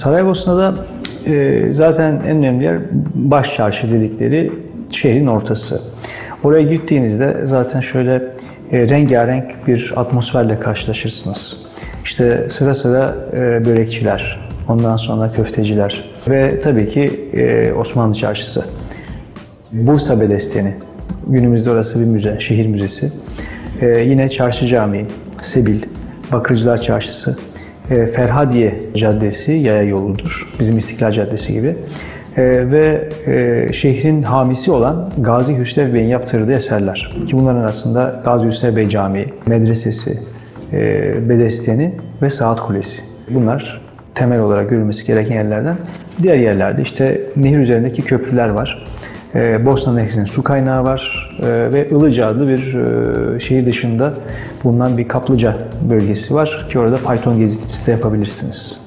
Saraybosna'da e, zaten en önemli yer baş çarşı dedikleri şehrin ortası. Oraya gittiğinizde zaten şöyle e, rengarenk bir atmosferle karşılaşırsınız. İşte sıra sıra e, börekçiler, ondan sonra köfteciler ve tabii ki e, Osmanlı Çarşısı. Bursa Bedesteni. Günümüzde orası bir müze, şehir müzesi. Ee, yine Çarşı Camii, Sebil, Bakırcılar Çarşısı, e, Ferhadiye Caddesi yaya yoludur. Bizim İstiklal Caddesi gibi. Ee, ve e, şehrin hamisi olan Gazi Hüsrev Bey'in yaptırdığı eserler. Ki bunların arasında Gazi Hüsrev Bey Camii, Medresesi, e, Bedesteni ve Saat Kulesi. Bunlar temel olarak görülmesi gereken yerlerden. Diğer yerlerde işte nehir üzerindeki köprüler var. Ee, Bosna Nehri'nin su kaynağı var Ee, ve Ilıca adlı bir e, şehir dışında bulunan bir kaplıca bölgesi var ki orada fayton gezisi de yapabilirsiniz.